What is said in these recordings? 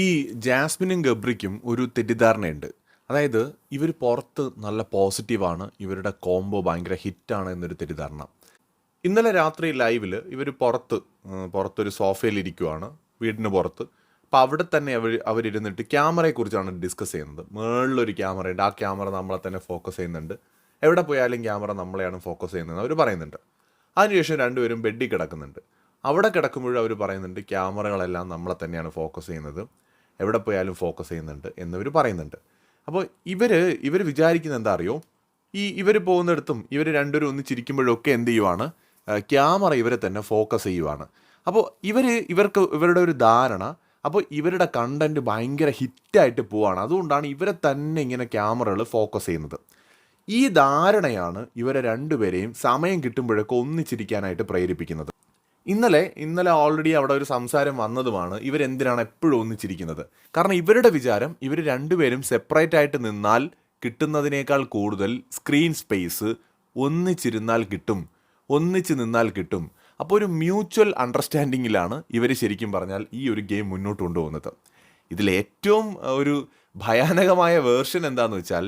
ഈ ജാസ്മിനും ഗബ്രിക്കും ഒരു തെറ്റിദ്ധാരണയുണ്ട്. അതായത് ഇവർ പുറത്ത് നല്ല പോസിറ്റീവാണ് ഇവരുടെ കോംബോ ഭയങ്കര ഹിറ്റാണ് എന്നൊരു തെറ്റിദ്ധാരണ. ഇന്നലെ രാത്രി ലൈവിൽ ഇവർ പുറത്ത് പുറത്തൊരു സോഫയിൽ ഇരിക്കുവാണ് വീടിന് പുറത്ത്. അപ്പം അവിടെ തന്നെ അവർ അവരിരുന്നിട്ട് ക്യാമറയെക്കുറിച്ചാണ് ഡിസ്കസ് ചെയ്യുന്നത്. മേളിലൊരു ക്യാമറ ഉണ്ട് ആ ക്യാമറ നമ്മളെ തന്നെ ഫോക്കസ് ചെയ്യുന്നുണ്ട്. എവിടെ പോയാലും ക്യാമറ നമ്മളെയാണ് ഫോക്കസ് ചെയ്യുന്നത് അവർ പറയുന്നുണ്ട്. അതിനുശേഷം രണ്ടുപേരും ബെഡിൽ കിടക്കുന്നുണ്ട്. അവിടെ കിടക്കുമ്പോഴും അവർ പറയുന്നുണ്ട് ക്യാമറകളെല്ലാം നമ്മളെ തന്നെയാണ് ഫോക്കസ് ചെയ്യുന്നത്. എവിടെ പോയാലും ഫോക്കസ് ചെയ്യുന്നുണ്ട് എന്നിവർ പറയുന്നുണ്ട്. അപ്പോൾ ഇവർ ഇവർ വിചാരിക്കുന്നത് എന്താ അറിയോ? ഈ ഇവർ പോകുന്നിടത്തും ഇവർ രണ്ടുപേരും ഒന്നിച്ചിരിക്കുമ്പോഴൊക്കെ എന്ത് ചെയ്യുവാണ്? ക്യാമറ ഇവരെ തന്നെ ഫോക്കസ് ചെയ്യുവാണ്. അപ്പോൾ ഇവർ ഇവർക്ക് ഇവരുടെ ഒരു ധാരണ അപ്പോൾ ഇവരുടെ കണ്ടന്റ് ഭയങ്കര ഹിറ്റായിട്ട് പോവാണ്. അതുകൊണ്ടാണ് ഇവരെ തന്നെ ഇങ്ങനെ ക്യാമറകൾ ഫോക്കസ് ചെയ്യുന്നത്. ഈ ധാരണയാണ് ഇവരെ രണ്ടുപേരെയും സമയം കിട്ടുമ്പോഴൊക്കെ ഒന്നിച്ചിരിക്കാനായിട്ട് പ്രേരിപ്പിക്കുന്നത്. ഇന്നലെ ഇന്നലെ ഓൾറെഡി അവിടെ ഒരു സംസാരം വന്നതുമാണ് ഇവരെന്തിനാണ് എപ്പോഴും ഒന്നിച്ചിരിക്കുന്നത്. കാരണം ഇവരുടെ വിചാരം ഇവർ രണ്ടുപേരും സെപ്പറേറ്റ് ആയിട്ട് നിന്നാൽ കിട്ടുന്നതിനേക്കാൾ കൂടുതൽ സ്ക്രീൻ സ്പേസ് ഒന്നിച്ചിരുന്നാൽ കിട്ടും ഒന്നിച്ച് നിന്നാൽ കിട്ടും. അപ്പോൾ ഒരു മ്യൂച്വൽ അണ്ടർസ്റ്റാൻഡിങ്ങിലാണ് ഇവർ ശരിക്കും പറഞ്ഞാൽ ഈ ഒരു ഗെയിം മുന്നോട്ട് കൊണ്ടുപോകുന്നത്. ഇതിൽ ഏറ്റവും ഒരു ഭയാനകമായ വേർഷൻ എന്താണെന്ന് വെച്ചാൽ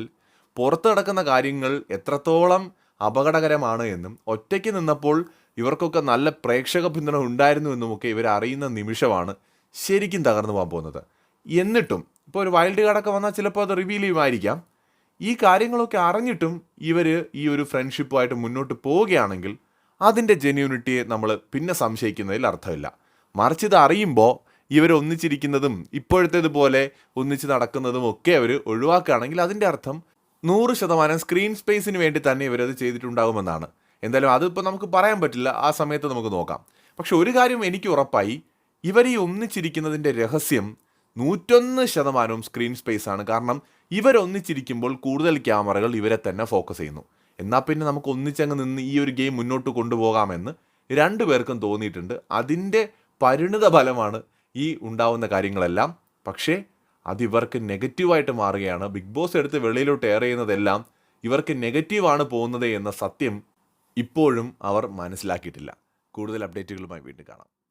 പുറത്ത് കാര്യങ്ങൾ എത്രത്തോളം അപകടകരമാണ് എന്നും ഒറ്റയ്ക്ക് നിന്നപ്പോൾ ഇവർക്കൊക്കെ നല്ല പ്രേക്ഷക പിന്തുണ ഉണ്ടായിരുന്നു എന്നുമൊക്കെ ഇവർ അറിയുന്ന നിമിഷമാണ് ശരിക്കും തകർന്നു പോകാൻ പോകുന്നത്. എന്നിട്ടും ഇപ്പോൾ ഒരു വൈൽഡ് കാർഡൊക്കെ വന്നാൽ ചിലപ്പോൾ അത് റിവീൽ ചെയ്യുമായിരിക്കാം. ഈ കാര്യങ്ങളൊക്കെ അറിഞ്ഞിട്ടും ഇവർ ഈ ഒരു ഫ്രണ്ട്ഷിപ്പുമായിട്ട് മുന്നോട്ട് പോവുകയാണെങ്കിൽ അതിന്റെ ജെന്യൂനിറ്റിയെ നമ്മൾ പിന്നെ സംശയിക്കുന്നതിൽ അർത്ഥമില്ല. മറിച്ച് ഇത് അറിയുമ്പോൾ ഇവർ ഒന്നിച്ചിരിക്കുന്നതും ഇപ്പോഴത്തേതുപോലെ ഒന്നിച്ച് നടക്കുന്നതും ഒക്കെ അവർ ഒഴിവാക്കുകയാണെങ്കിൽ അതിന്റെ അർത്ഥം നൂറ് ശതമാനം സ്ക്രീൻ സ്പേസിന് വേണ്ടി തന്നെ ഇവരത് ചെയ്തിട്ടുണ്ടാകുമെന്നാണ്. എന്തായാലും അതിപ്പോൾ നമുക്ക് പറയാൻ പറ്റില്ല. ആ സമയത്ത് നമുക്ക് നോക്കാം. പക്ഷെ ഒരു കാര്യം എനിക്ക് ഉറപ്പായി. ഇവർ ഈ ഒന്നിച്ചിരിക്കുന്നതിന്റെ രഹസ്യം നൂറ്റൊന്ന് ശതമാനവും സ്ക്രീൻ സ്പേസ് ആണ്. കാരണം ഇവരൊന്നിച്ചിരിക്കുമ്പോൾ കൂടുതൽ ക്യാമറകൾ ഇവരെ തന്നെ ഫോക്കസ് ചെയ്യുന്നു. എന്നാൽ പിന്നെ നമുക്ക് ഒന്നിച്ചങ്ങ് നിന്ന് ഈ ഒരു ഗെയിം മുന്നോട്ട് കൊണ്ടുപോകാമെന്ന് രണ്ടു പേർക്കും തോന്നിയിട്ടുണ്ട്. അതിന്റെ പരിണിത ഫലമാണ് ഈ ഉണ്ടാവുന്ന കാര്യങ്ങളെല്ലാം. പക്ഷേ അതിവർക്ക് നെഗറ്റീവായിട്ട് മാറുകയാണ്. ബിഗ് ബോസ് എടുത്ത് വെളിയിലോട്ട് എയർ ചെയ്യുന്നതെല്ലാം ഇവർക്ക് നെഗറ്റീവാണ് പോകുന്നത് എന്ന സത്യം ഇപ്പോഴും അവർ മനസ്സിലാക്കിയിട്ടില്ല. കൂടുതൽ അപ്ഡേറ്റുകളുമായി വീണ്ടും കാണാം.